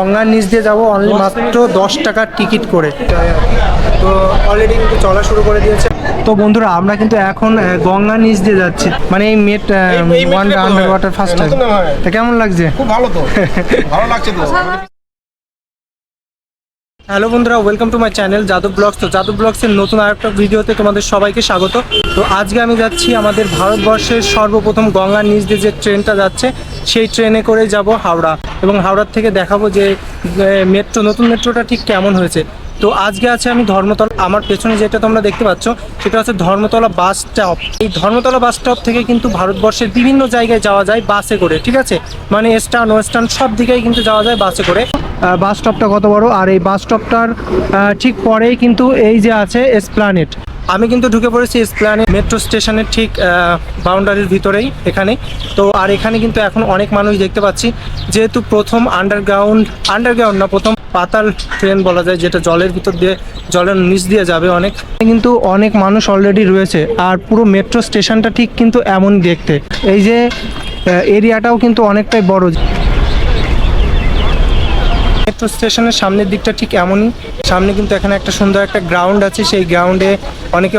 গঙ্গার নিচ দিয়ে যাব অনলি মাত্র দশ টাকার টিকিট করে। তো অলরেডি কিন্তু চলা শুরু করে দিয়েছে। তো বন্ধুরা আমরা কিন্তু এখন গঙ্গা নিচ দিয়ে যাচ্ছি। মানে এই met one under water first time তা কেমন লাগছে? খুব ভালো তো। ভালো লাগছে তো। হ্যালো বন্ধুরা welcome to my channel Yadav blogs তো যাদব ব্লগসের নতুন আর একটা ভিডিওতে তোমাদের সবাইকে স্বাগত। তো আজকে আমি যাচ্ছি আমাদের ভারতবর্ষের সর্বপ্রথম গঙ্গার নিজ দিয়ে যে ট্রেনটা যাচ্ছে, সেই ট্রেনে করে যাব হাওড়া। এবং হাওড়ার থেকে দেখাবো যে মেট্রো নতুন মেট্রোটা ঠিক কেমন হয়েছে। তো আজকে আছে আমি ধর্মতলা। আমার পেছনে যেটা তোমরা দেখতে পাচ্ছ, সেটা হচ্ছে ধর্মতলা বাস স্টপ। এই ধর্মতলা বাস স্টপ থেকে কিন্তু ভারতবর্ষের বিভিন্ন জায়গায় যাওয়া যায় বাসে করে, ঠিক আছে? মানে স্টান, ওয়েস্টার্ন সব দিকেই কিন্তু যাওয়া যায় বাসে করে। বাস স্টপটা কত বড়? আর এই বাস স্টপটার ঠিক পরেই কিন্তু এই যে আছে এসপ্লানেট আমি কিন্তু ঢুকে পড়েছি এসপ্লানেট মেট্রো স্টেশনের ঠিক বাউন্ডারির ভিতরেই, এখানে। তো, আর এখানে কিন্তু এখন অনেক মানুষ দেখতে পাচ্ছি, যেহেতু প্রথম আন্ডারগ্রাউন্ড আন্ডারগ্রাউন্ড না, প্রথম পাতাল ট্রেন বলা যায়, যেটা জলের ভিতর দিয়ে, জলের নিচ দিয়ে যাবে অনেক। কিন্তু অনেক মানুষ অলরেডি রয়েছে, আর পুরো মেট্রো স্টেশনটা ঠিক কিন্তু এমন দেখতে। এই যে এরিয়াটাও কিন্তু অনেকটাই বড়। মেট্রো স্টেশনের সামনের দিকটা ঠিক এমনই। সামনে কিন্তু এখানে একটা সুন্দর একটা গ্রাউন্ড আছে। সেই গ্রাউন্ডে অনেকে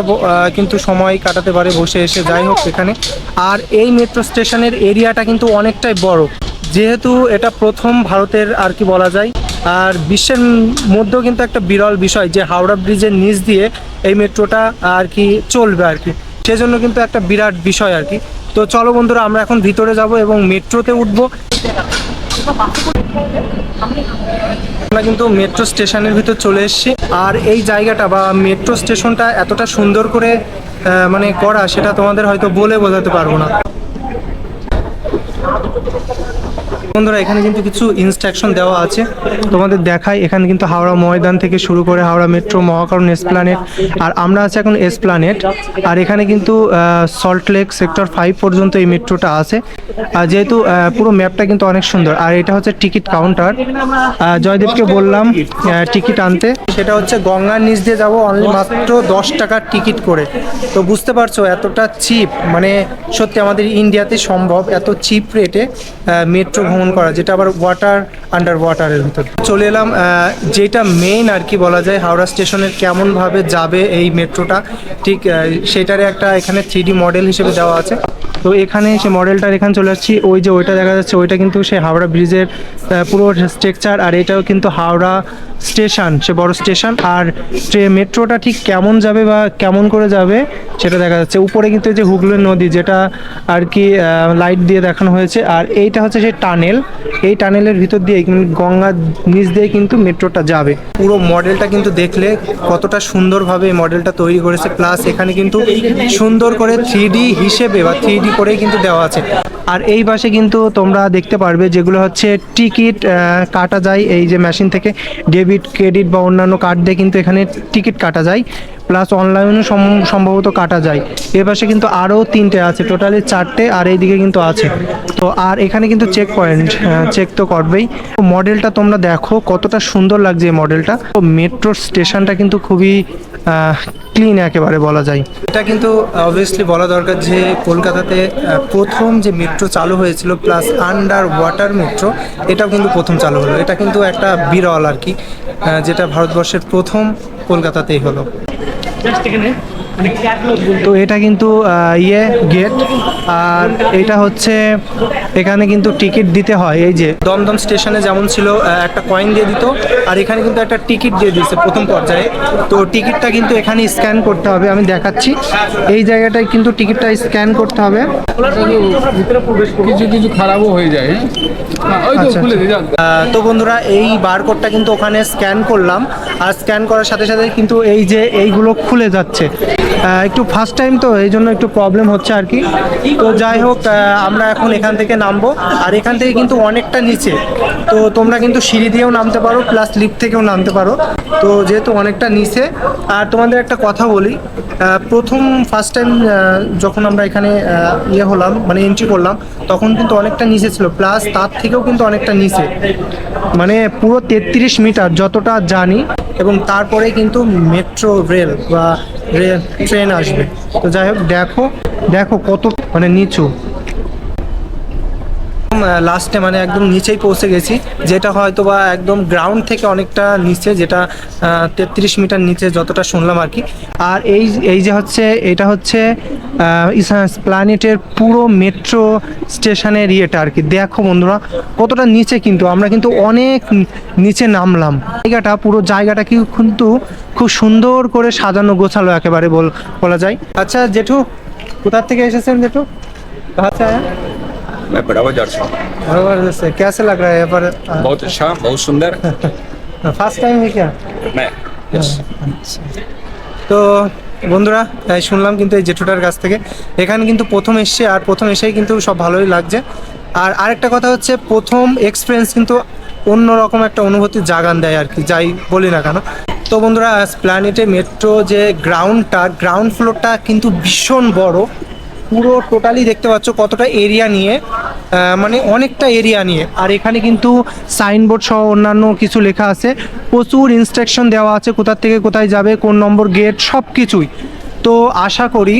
কিন্তু সময় কাটাতে পারে বসে এসে। যাই হোক এখানে। আর এই মেট্রো স্টেশনের এরিয়াটা কিন্তু অনেকটাই বড়। যেহেতু এটা প্রথম ভারতের আর কি বলা যায়। আর বিশ্বের মধ্যেও কিন্তু একটা বিরল বিষয় যে হাওড়া ব্রিজের নিচ দিয়ে এই মেট্রোটা আর কি চলবে আর কি। সেজন্য কিন্তু একটা বিরাট বিষয় আর কি। তো চলো বন্ধুরা, আমরা এখন ভিতরে যাব এবং মেট্রোতে উঠবো। আমরা কিন্তু মেট্রো স্টেশনের ভিতর চলে এসেছি। আর এই জায়গাটা বা মেট্রো স্টেশনটা এতটা সুন্দর করে মানে করা, সেটা তোমাদের হয়তো বলে বোঝাতে পারব না। বন্ধুরা, এখানে কিন্তু কিছু ইনস্ট্রাকশন দেওয়া আছে। তোমাদের দেখায় এখানে কিন্তু হাওড়া ময়দান থেকে শুরু করে হাওড়া মেট্রো মহাকরণ এসপ্লানেট আর আমরা আছি এখন এসপ্লানেট আর এখানে কিন্তু সল্ট লেক সেক্টর ফাইভ পর্যন্ত এই মেট্রোটা আছে। আর যেহেতু পুরো ম্যাপটা কিন্তু অনেক সুন্দর। আর এটা হচ্ছে টিকিট কাউন্টার জয়দেবকে বললাম টিকিট আনতে। সেটা হচ্ছে গঙ্গার নিচ দিয়ে যাব অনলি মাত্র দশ টাকার টিকিট করে। তো বুঝতে পারছ, এতটা চিপ মানে সত্যি আমাদের ইন্ডিয়াতে সম্ভব, এত চিপ রেটে মেট্রো ভ্রমণ করা যেটা আবার ওয়াটার আন্ডার ওয়াটারের ভিতর চলে এলাম যেটা মেইন আর কি বলা যায় হাওড়া স্টেশনের কেমনভাবে যাবে এই মেট্রোটা ঠিক আহ, সেটারই একটা এখানে থ্রি মডেল হিসেবে দেওয়া আছে। তো এখানে সে মডেলটার এখানে চলে আসছি ওই যে ওইটা দেখা যাচ্ছে ওইটা কিন্তু সে হাওড়া ব্রিজের পুরো স্ট্রাকচার আর এটাও কিন্তু হাওড়া স্টেশন সে বড় স্টেশন আর ট্রে- মেট্রোটা ঠিক কেমন যাবে বা কেমন করে যাবে সেটা দেখা যাচ্ছে। উপরে কিন্তু এই যে হুগলি নদী যেটা আর কি লাইট দিয়ে দেখানো হয়েছে আর এইটা হচ্ছে সেই টানেল এই টানেলের ভিতর দিয়ে গঙ্গার নিচ দিয়ে কিন্তু মেট্রোটা যাবে। পুরো মডেলটা কিন্তু দেখলে কতটা সুন্দরভাবে এই মডেলটা তৈরি করেছে, প্লাস এখানে কিন্তু সুন্দর করে থ্রি হিসেবে বা থ্রি করেই কিন্তু দেওয়া আছে। আর এই পাশে কিন্তু তোমরা দেখতে পারবে যেগুলো হচ্ছে টিকিট কাটা যায় এই যে মেশিন থেকে। ডেবিট ক্রেডিট বা অন্যান্য কার্ড দিয়ে কিন্তু এখানে টিকিট কাটা যায়। প্লাস অনলাইনেও সম্ভবত কাটা যায়। এ পাশে কিন্তু আরও তিনটে আছে, টোটালি চারটে, আর এইদিকে কিন্তু আছে। তো আর এখানে কিন্তু চেক পয়েন্ট চেক তো করবেই। মডেলটা তোমরা দেখো, কতটা সুন্দর লাগছে এই মডেলটা। তো মেট্রো স্টেশনটা কিন্তু খুবই ক্লিন একেবারে বলা যায়। এটা কিন্তু অবভিয়াসলি বলা দরকার যে কলকাতাতে প্রথম যে মেট্রো চালু হয়েছিল প্লাস আন্ডার ওয়াটার মেট্রো এটাও কিন্তু প্রথম চালু হলো। এটা কিন্তু একটা বিরল আর কি যেটা ভারতবর্ষের প্রথম কলকাতাতেই হলো। তো এটা কিন্তু ইয়ে গেট আর এটা হচ্ছে এখানে কিন্তু টিকিট দিতে হয় এই যে। দমদম স্টেশনে যেমন ছিল একটা কয়েন দিয়ে দিত আর এখানে কিন্তু একটা টিকিট দিয়ে দিচ্ছে প্রথম পর্যায়ে। তো টিকিটটা কিন্তু এখানে স্ক্যান করতে হবে আমি দেখাচ্ছি। এই জায়গাটায় কিন্তু টিকিটটা স্ক্যান করতে হবে। কিছু কিছু খারাপও হয়ে যায় হ্যাঁ? তো আচ্ছা, আহ, তো বন্ধুরা এই বারকোডটা কিন্তু ওখানে স্ক্যান করলাম। আর স্ক্যান করার সাথে সাথে কিন্তু এই যে এইগুলো খুলে যাচ্ছে। একটু ফার্স্ট টাইম তো এই জন্য একটু প্রবলেম হচ্ছে আর কি। তো যাই হোক আমরা এখন এখান থেকে নামবো। আর এখান থেকে কিন্তু অনেকটা নিচে। তো তোমরা কিন্তু সিঁড়ি দিয়েও নামতে পারো প্লাস লিফট থেকেও নামতে পারো। তো যেহেতু অনেকটা নিচে, আর তোমাদের একটা কথা বলি প্রথম ফার্স্ট টাইম যখন আমরা এখানে ইয়ে হলাম মানে এন্ট্রি করলাম, তখন কিন্তু অনেকটা নিচে ছিল প্লাস তার থেকেও কিন্তু অনেকটা নিচে। মানে পুরো তেত্রিশ মিটার যতটা জানি, এবং তারপরে কিন্তু মেট্রো রেল বা ট্রেন আসবে। তো যাই হোক, দেখো দেখো কত মানে নিচু। লাস্টে মানে একদম নিচেই পৌঁছে গেছি, যেটা হয়তো বা একদম গ্রাউন্ড থেকে অনেকটা নিচে, যেটা তেত্রিশ মিটার নিচে যতটা শুনলাম আর কি। আর এই এই যে হচ্ছে, এটা হচ্ছে প্ল্যানেটের পুরো মেট্রো স্টেশনের ইয়েটা আর কি। দেখো বন্ধুরা, কতটা নিচে কিন্তু, আমরা কিন্তু অনেক নিচে নামলাম। জায়গাটা, পুরো জায়গাটা কিন্তু খুব সুন্দর করে সাজানো, গোছালো একেবারে বল, বলা যায়। আচ্ছা জেঠু, কোথার থেকে এসেছেন জেঠু? আচ্ছা। मैं बड़ा बाजार से हूँ। बराबर से कैसे लग रहा है यहाँ पर बहुत अच्छा बहुत सुंदर फर्स्ट टाइम है क्या मैं यस তো বন্ধুরা তাই শুনলাম কিন্তু এই জেঠুটার কাছ থেকে এখানে কিন্তু প্রথম এসছে আর প্রথম এসেই কিন্তু সব ভালোই লাগছে আর আরেকটা কথা হচ্ছে প্রথম এক্সপিরিয়েন্স কিন্তু অন্যরকম একটা অনুভূতি জাগান দেয় আর কি যাই বলি না কেন তো বন্ধুরা প্ল্যানেটে মেট্রো যে গ্রাউন্ডটা গ্রাউন্ড ফ্লোরটা কিন্তু ভীষণ বড় পুরো টোটালি দেখতে পাচ্ছ কতটা এরিয়া নিয়ে আহ, মানে অনেকটা এরিয়া নিয়ে। আর এখানে কিন্তু সাইনবোর্ড সহ অন্যান্য কিছু লেখা আছে। প্রচুর ইনস্ট্রাকশন দেওয়া আছে কোথা থেকে কোথায় যাবে কোন নম্বর গেট সব কিছুই তো আশা করি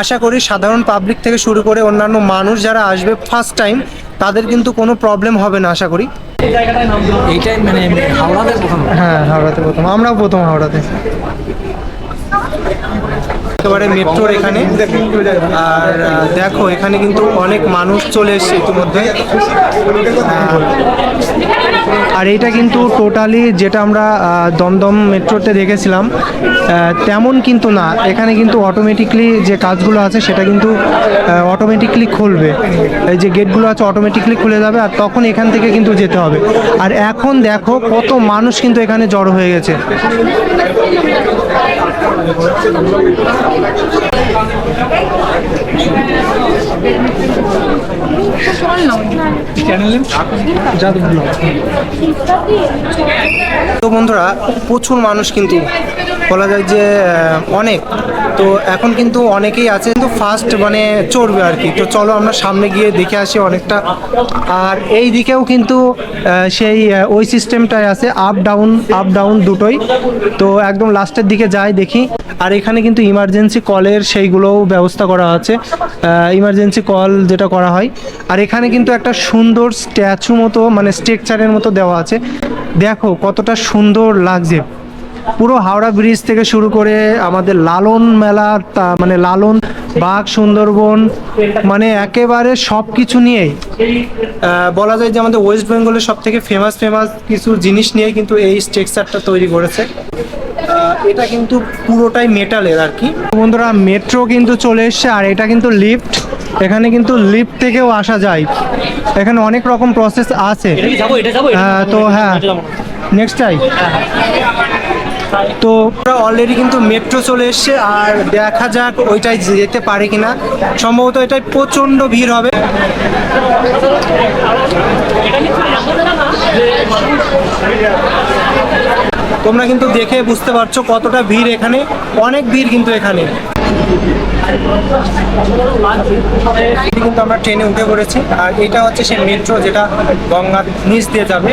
আশা করি সাধারণ পাবলিক থেকে শুরু করে অন্যান্য মানুষ যারা আসবে ফার্স্ট টাইম তাদের কিন্তু কোনো প্রবলেম হবে না আশা করি। এইটাই মানে হাওড়াতে প্রথম। হ্যাঁ হাওড়াতে প্রথম। আমরাও প্রথম হাওড়াতে। একেবারে মেট্রোর এখানে। আর দেখো এখানে কিন্তু অনেক মানুষ চলে এসছে ইতিমধ্যে। আর এটা কিন্তু টোটালি যেটা আমরা দমদম মেট্রোতে দেখেছিলাম তেমন কিন্তু না। এখানে কিন্তু অটোমেটিকলি যে কাজগুলো আছে সেটা কিন্তু অটোমেটিকলি খুলবে। এই যে গেটগুলো আছে অটোমেটিকলি খুলে যাবে আর তখন এখান থেকে কিন্তু যেতে হবে। আর এখন দেখো কত মানুষ কিন্তু এখানে জড়ো হয়ে গেছে। তো বন্ধুরা, প্রচুর মানুষ কিন্তু বলা যায় যে অনেক। তো এখন কিন্তু অনেকেই আছে, কিন্তু ফার্স্ট মানে চড়বে আর কি। তো চলো আমরা সামনে গিয়ে দেখে আসি অনেকটা। আর এই দিকেও কিন্তু সেই ওই সিস্টেমটাই আছে আপ ডাউন আপ ডাউন দুটোই। তো একদম লাস্টের দিকে যাই দেখি। আর এখানে কিন্তু ইমার্জেন্সি কলের সেইগুলোও ব্যবস্থা করা আছে। ইমার্জেন্সি কল যেটা করা হয়। আর এখানে কিন্তু একটা সুন্দর স্ট্যাচু মতো মানে স্ট্রাকচারের মতো দেওয়া আছে। দেখো কতটা সুন্দর লাগছে। পুরো হাওড়া ব্রিজ থেকে শুরু করে আমাদের লালন মেলা তা- মানে লালন বাঘ সুন্দরবন মানে একেবারে সব কিছু নিয়েই বলা যায় যে আমাদের ওয়েস্ট বেঙ্গলের সব থেকে ফেমাস ফেমাস কিছু জিনিস নিয়ে কিন্তু এই স্ট্রাকচারটা তৈরি করেছে। এটা কিন্তু পুরোটাই মেটালের আর কি। বন্ধুরা মেট্রো কিন্তু চলে এসছে আর এটা কিন্তু লিফট এখানে কিন্তু লিফট থেকেও আসা যায়। এখানে অনেক রকম প্রসেস আছে। তো হ্যাঁ। নেক্সট টাইম তো অলরেডি কিন্তু মেট্রো চলে এসছে, আর দেখা যাক ওইটাই যেতে পারে কিনা। সম্ভবত এটাই প্রচণ্ড ভিড় হবে। তোমরা কিন্তু দেখে বুঝতে পারছ কতটা ভিড় এখানে। অনেক ভিড় কিন্তু এখানে। কিন্তু আমরা ট্রেনে উঠে পড়েছি। আর এটা হচ্ছে সেই মেট্রো যেটা গঙ্গার নিচ দিয়ে যাবে।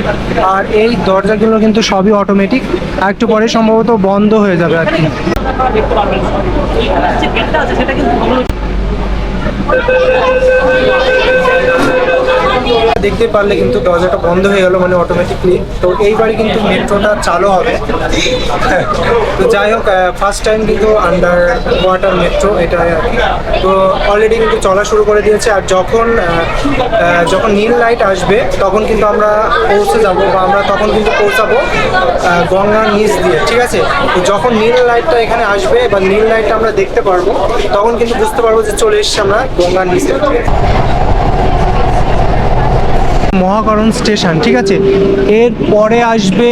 আর এই দরজাগুলো কিন্তু সবই অটোমেটিক আর একটু পরে সম্ভবত বন্ধ হয়ে যাবে আর কি। দেখতে পারলে কিন্তু দরজাটা বন্ধ হয়ে গেল মানে অটোমেটিকলি তো এইবারই কিন্তু মেট্রোটা চালু হবে। তো যাই হোক ফার্স্ট টাইম কিন্তু আন্ডার ওয়াটার মেট্রো এটা তো অলরেডি কিন্তু চলা শুরু করে দিয়েছে আর যখন যখন নীল লাইট আসবে, তখন কিন্তু আমরা পৌঁছে যাব বা আমরা তখন কিন্তু পৌঁছাবো গঙ্গার নিচ দিয়ে, ঠিক আছে? তো যখন নীল লাইটটা এখানে আসবে বা নীল লাইটটা আমরা দেখতে পারব, তখন কিন্তু বুঝতে পারব যে চলে এসেছি আমরা গঙ্গার নিচে মহাকরণ স্টেশন, ঠিক আছে? এর পরে আসবে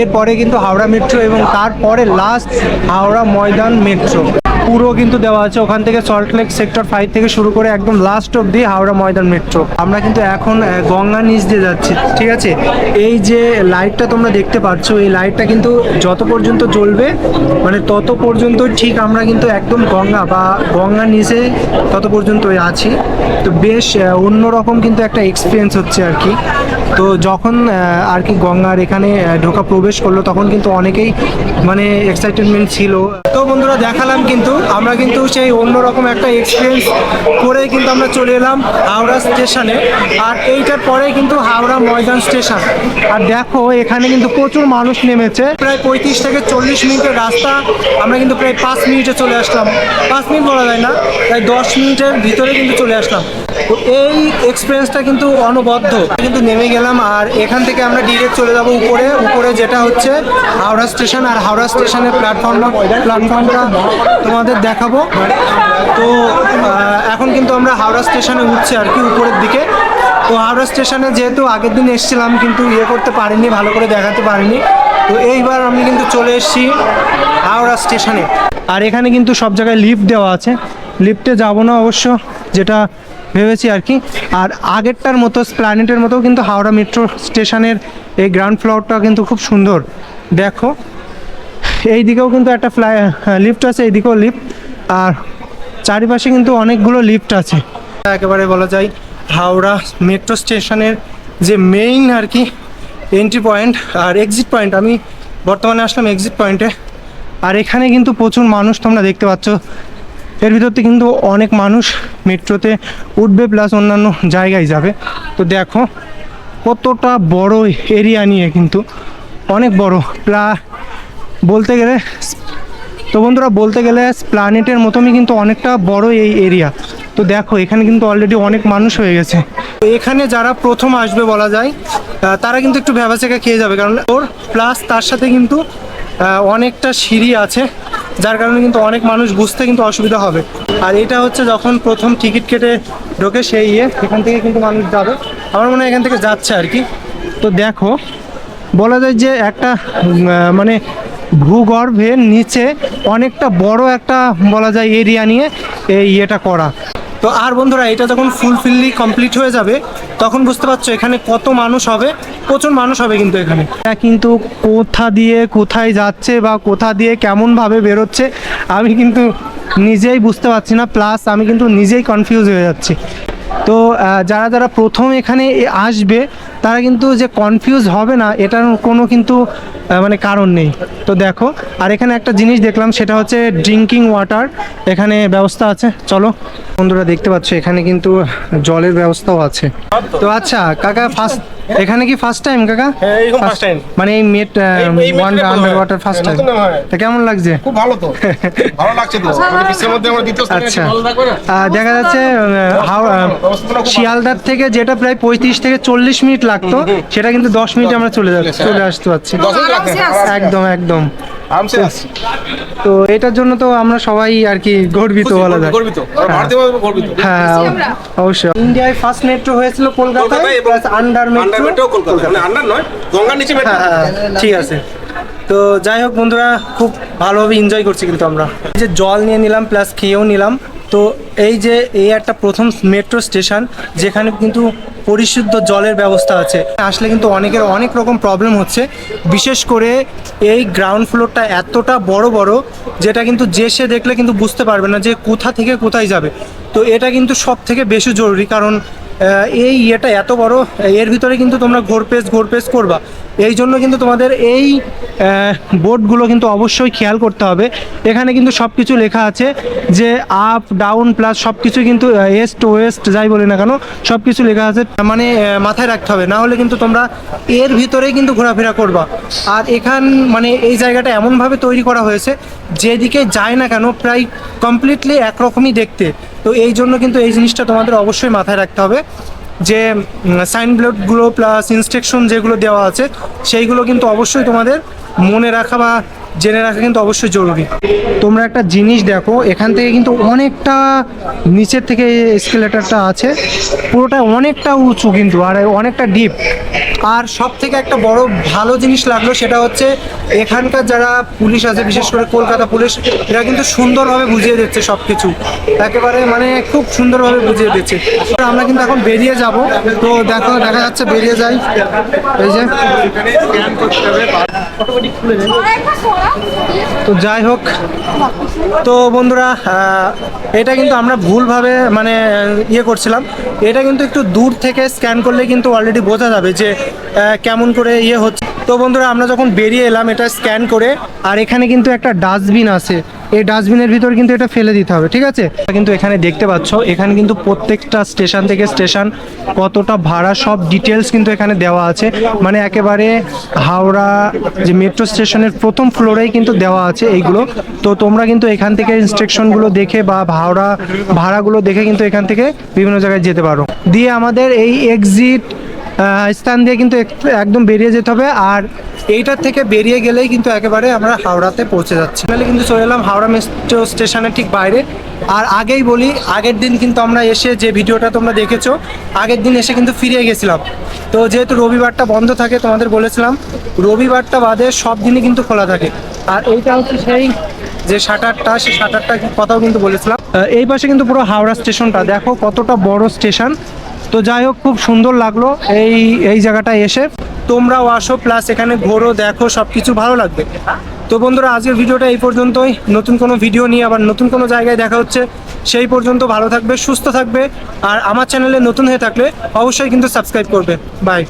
এর পরে কিন্তু হাওড়া মেট্রো এবং তারপরে লাস্ট হাওড়া ময়দান মেট্রো। পুরো কিন্তু দেওয়া আছে। ওখান থেকে সল্টলেক সেক্টর ফাইভ থেকে শুরু করে একদম লাস্ট অব্দি হাওড়া ময়দান মেট্রো আমরা কিন্তু এখন গঙ্গা নিচ দিয়ে যাচ্ছি, ঠিক আছে? এই যে লাইটটা তোমরা দেখতে পাচ্ছ, এই লাইটটা কিন্তু যত পর্যন্ত জ্বলবে মানে তত পর্যন্ত ঠিক আমরা কিন্তু একদম গঙ্গা বা গঙ্গা নিচে তত পর্যন্ত আছি। তো বেশ অন্যরকম কিন্তু একটা এক্সপিরিয়েন্স হচ্ছে আর কি। তো যখন আর কি গঙ্গার এখানে ঢোকা প্রবেশ করল, তখন কিন্তু অনেকেই মানে এক্সাইটেডমেন্ট ছিল। তো বন্ধুরা, দেখালাম কিন্তু, আমরা কিন্তু সেই অন্যরকম একটা এক্সপিরিয়েন্স করে কিন্তু আমরা চলে এলাম হাওড়া স্টেশনে আর এইটার পরে কিন্তু হাওড়া ময়দান স্টেশন আর দেখো, এখানে কিন্তু প্রচুর মানুষ নেমেছে। প্রায় পঁয়ত্রিশ থেকে চল্লিশ মিনিটের রাস্তা, আমরা কিন্তু প্রায় পাঁচ মিনিটে চলে আসলাম। পাঁচ মিনিট বলা যায় না, প্রায় দশ মিনিটের ভিতরে কিন্তু চলে আসলাম। তো এই এক্সপিরিয়েন্সটা কিন্তু অনবদ্য। কিন্তু নেমে গেলাম আর এখান থেকে আমরা ডিরেক্ট চলে যাব উপরে। উপরে যেটা হচ্ছে হাওড়া স্টেশন আর হাওড়া স্টেশনের প্ল্যাটফর্মটা প্ল্যাটফর্মটা তোমাদের দেখাবো। তো এখন কিন্তু আমরা হাওড়া স্টেশনে উঠছি আর কি উপরের দিকে। তো হাওড়া স্টেশনে যেহেতু আগের দিন এসেছিলাম, কিন্তু ইয়ে করতে পারিনি, ভালো করে দেখাতে পারিনি। তো এইবার আমি কিন্তু চলে এসেছি হাওড়া স্টেশনে আর এখানে কিন্তু সব জায়গায় লিফট দেওয়া আছে। লিফটে যাব না অবশ্য, যেটা ভেবেছি আর কি। আর আগেরটার মতো, প্ল্যানেটের মতো কিন্তু হাওড়া মেট্রো স্টেশনের এই গ্রাউন্ড ফ্লোরটা কিন্তু খুব সুন্দর। দেখো এই দিকেও কিন্তু একটা ফ্লাই লিফট আছে, এইদিকেও লিফট আর চারিপাশে কিন্তু অনেকগুলো লিফট আছে। একেবারে বলা যায় হাওড়া মেট্রো স্টেশনের যে মেইন আর কি এন্ট্রি পয়েন্ট আর এক্সিট পয়েন্ট আমি বর্তমানে আসলাম এক্সিট পয়েন্টে আর এখানে কিন্তু প্রচুর মানুষ তোমরা দেখতে পাচ্ছ। এর ভিতর থেকে কিন্তু অনেক মানুষ মেট্রোতে উঠবে প্লাস অন্যান্য জায়গায় যাবে। তো দেখো, কতটা বড় এরিয়া নিয়ে কিন্তু অনেক বড়। প্লা, বলতে গেলে, তো বন্ধুরা, বলতে গেলে প্ল্যানেটের মতনই কিন্তু অনেকটা বড় এই এরিয়া তো দেখো, এখানে কিন্তু অলরেডি অনেক মানুষ হয়ে গেছে। এখানে যারা প্রথম আসবে বলা যায় তারা কিন্তু একটু ভ্যাবাচেকা খেয়ে যাবে। কারণ ওর প্লাস তার সাথে কিন্তু অনেকটা সিঁড়ি আছে। যার কারণে কিন্তু অনেক মানুষ বুঝতে কিন্তু অসুবিধা হবে। আর এটা হচ্ছে যখন প্রথম টিকিট কেটে ঢোকে সেই ইয়ে এখান থেকে কিন্তু মানুষ যাবে। আমার মনে হয় এখান থেকে যাচ্ছে আর কি। তো দেখো, বলা যায় যে একটা মানে ভূগর্ভের নিচে অনেকটা বড় একটা, বলা যায় এরিয়া নিয়ে এই ইয়েটা করা। তো আর বন্ধুরা, এটা যখন ফুলফিললি কমপ্লিট হয়ে যাবে তখন বুঝতে পারছ, এখানে কত মানুষ হবে? প্রচুর মানুষ হবে কিন্তু এখানে। হ্যাঁ কিন্তু কোথা দিয়ে কোথায় যাচ্ছে বা কোথা দিয়ে কেমনভাবে বেরোচ্ছে, আমি কিন্তু নিজেই বুঝতে পারছি না। প্লাস আমি কিন্তু নিজেই কনফিউজ হয়ে যাচ্ছি। তো যারা যারা প্রথম এখানে আসবে তারা কিন্তু যে কনফিউজ হবে না এটার কোনো কিন্তু মানে কারণ নেই। তো দেখো আর এখানে একটা জিনিস দেখলাম সেটা হচ্ছে ড্রিঙ্কিং ওয়াটার এখানে ব্যবস্থা আছে। চলো বন্ধুরা দেখতে পাচ্ছ এখানে কিন্তু জলের ব্যবস্থাও আছে। তো আচ্ছা কাকা ফার্স্ট এখানে কি ফার্স্ট টাইম কাকা? হ্যাঁ, এরকম first time। মানে এই met one under water first time নতুন হয়। তা কেমন লাগছে? খুব ভালো তো। ভালো লাগছে তো। বিশ্বের মধ্যে আমরা দ্বিতীয় স্থানে আচ্ছা। আছি, ভালো লাগবে না? দেখা যাচ্ছে। শিয়ালদার থেকে যেটা প্রায় পঁয়ত্রিশ থেকে চল্লিশ মিনিট লাগতো সেটা কিন্তু দশ মিনিটে আমরা চলে যাচ্ছি চলে আসতে পারছি। একদম একদম। তো এটার জন্য তো আমরা সবাই আর কি গর্বিত বলা যায়। গর্বিত। আমরা ভারতীয় গর্বিত। হ্যাঁ অবশ্যই। ইন্ডিয়ায় ফার্স্ট মেট্রো হয়েছিল কলকাতায় প্লাস আন্ডার মেট্রো কলকাতা মানে আন্ডার নয় গঙ্গার নিচে মেট্রো হ্যাঁ ঠিক আছে। তো যাই হোক বন্ধুরা খুব ভালোভাবে এনজয় করছি কিন্তু আমরা। এই যে জল নিয়ে নিলাম প্লাস খেয়েও নিলাম। তো এই যে এই একটা প্রথম মেট্রো স্টেশন, যেখানে কিন্তু পরিশুদ্ধ জলের ব্যবস্থা আছে। আসলে কিন্তু অনেকের অনেক রকম প্রবলেম হচ্ছে। বিশেষ করে এই গ্রাউন্ড ফ্লোরটা এতটা বড় বড়, যেটা কিন্তু যে সে দেখলে কিন্তু বুঝতে পারবে না যে কোথা থেকে কোথায় যাবে। তো এটা কিন্তু সব থেকে বেশি জরুরি, কারণ এই ইয়েটা এত বড়, এর ভিতরে কিন্তু তোমরা ঘোরপেস ঘোরপেস করবা। এই জন্য কিন্তু তোমাদের এই বোর্ডগুলো কিন্তু অবশ্যই খেয়াল করতে হবে। এখানে কিন্তু সব কিছু লেখা আছে যে আপ, ডাউন, প্লাস সব কিছু কিন্তু এস্ট, ওয়েস্ট, যাই বলি না কেন সব কিছু লেখা আছে। মানে মাথায় রাখতে হবে, না হলে কিন্তু তোমরা এর ভিতরেই কিন্তু ঘোরাফেরা করবা। আর এখান মানে এই জায়গাটা এমনভাবে তৈরি করা হয়েছে, যেদিকে যায় না কেন, প্রায় কমপ্লিটলি একরকমই দেখতে। তো এই জন্য কিন্তু এই জিনিসটা তোমাদের অবশ্যই মাথায় রাখতে হবে যে সাইন বোর্ডগুলো প্লাস ইনস্ট্রাকশন যেগুলো দেওয়া আছে, সেইগুলো কিন্তু অবশ্যই তোমাদের মনে রাখা বা জেনে রাখা কিন্তু অবশ্যই জরুরি। তোমরা একটা জিনিস দেখো, এখান থেকে কিন্তু অনেকটা নিচের থেকে স্কেলেটারটা আছে পুরোটা অনেকটা উঁচু কিন্তু, আর অনেকটা ডিপ আর সব থেকে একটা বড় ভালো জিনিস লাগল সেটা হচ্ছে, এখানকার যারা পুলিশ আছে, বিশেষ করে কলকাতা পুলিশ, এরা কিন্তু সুন্দরভাবে বুঝিয়ে দিচ্ছে সব কিছু একেবারে মানে খুব সুন্দরভাবে বুঝিয়ে দিচ্ছে। আমরা কিন্তু এখন বেরিয়ে যাব। তো দেখো, দেখা যাচ্ছে বেরিয়ে যাই। এই যে। তো যাই হোক, তো বন্ধুরা এটা কিন্তু আমরা ভুলভাবে মানে ইয়ে করছিলাম। এটা কিন্তু একটু দূর থেকে স্ক্যান করলে কিন্তু অলরেডি বোঝা যাবে যে কেমন করে ইয়ে হচ্ছে। তো বন্ধুরা, আমরা যখন বেরিয়ে এলাম এটা স্ক্যান করে, আর এখানে কিন্তু একটা ডাস্টবিন আছে। এই ডাস্টবিনের ভিতর কিন্তু এটা ফেলে দিতে হবে, ঠিক আছে? কিন্তু এখানে দেখতে পাচ্ছ, এখানে কিন্তু প্রত্যেকটা স্টেশন থেকে স্টেশন কতটা ভাড়া, সব ডিটেলস কিন্তু এখানে দেওয়া আছে। মানে একেবারে হাওড়া যে মেট্রো স্টেশনের প্রথম ফ্লোরেই কিন্তু দেওয়া আছে এইগুলো। তো তোমরা কিন্তু এখান থেকে ইনস্ট্রাকশনগুলো দেখে বা হাওড়া ভাড়াগুলো দেখে কিন্তু এখান থেকে বিভিন্ন জায়গায় যেতে পারো। দিয়ে আমাদের এই এক্সিট স্থান দিয়ে কিন্তু এক- একদম বেরিয়ে যেতে হবে। আর এইটার থেকে বেরিয়ে গেলেই কিন্তু একেবারে আমরা হাওড়াতে পৌঁছে যাচ্ছি। তাহলে কিন্তু চলে এলাম হাওড়া মেট্রো স্টেশনের ঠিক বাইরে। আর আগেই বলি, আগের দিন কিন্তু আমরা এসে যে ভিডিওটা তোমরা দেখেছ, আগের দিন এসে কিন্তু ফিরে গেছিলাম। তো যেহেতু রবিবারটা বন্ধ থাকে, তোমাদের বলেছিলাম, রবিবারটা বাদে সব দিনই কিন্তু খোলা থাকে। আর এইটা হচ্ছে সেই যে শাটারটা, সেই শাটারটা কথাও কিন্তু বলেছিলাম। এই পাশে কিন্তু পুরো হাওড়া স্টেশনটা দেখো কতটা বড় স্টেশন তো যাই হোক, খুব সুন্দর লাগল এই এই জায়গাটায় এসে। তোমরাও আসো প্লাস এখানে ঘোরো, দেখো সব কিছু ভালো লাগবে। তো বন্ধুরা, আজকের ভিডিওটা এই পর্যন্তই। নতুন কোনো ভিডিও নিয়ে আবার নতুন কোনো জায়গায় দেখা হচ্ছে, সেই পর্যন্ত ভালো থাকবে, সুস্থ থাকবে। আর আমার চ্যানেলে নতুন হয়ে থাকলে অবশ্যই কিন্তু সাবস্ক্রাইব করবে। বাই